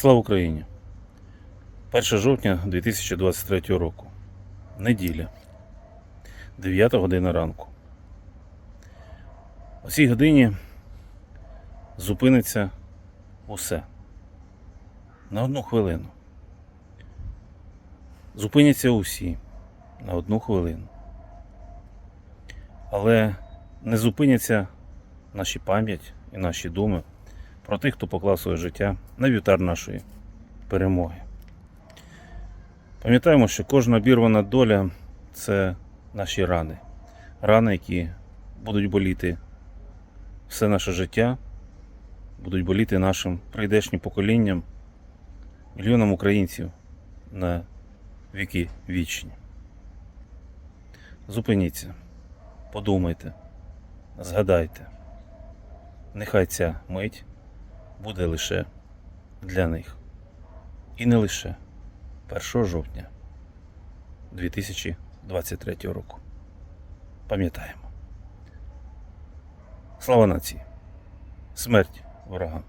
Слава Україні! 1 жовтня 2023 року. Неділя. 9 година ранку. О цій годині зупиниться усе. На одну хвилину. Зупиняться усі на одну хвилину. Але не зупиняться наші пам'ять і наші думи про тих, хто поклав своє життя на вівтар нашої перемоги. Пам'ятаємо, що кожна обірвана доля це наші рани. Рани, які будуть боліти все наше життя, будуть боліти нашим прийдешнім поколінням, мільйонам українців на віки вічні. Зупиніться, подумайте, згадайте. Нехай ця мить буде лише для них. І не лише 1 жовтня 2023 року. Пам'ятаємо. Слава нації! Смерть ворогам!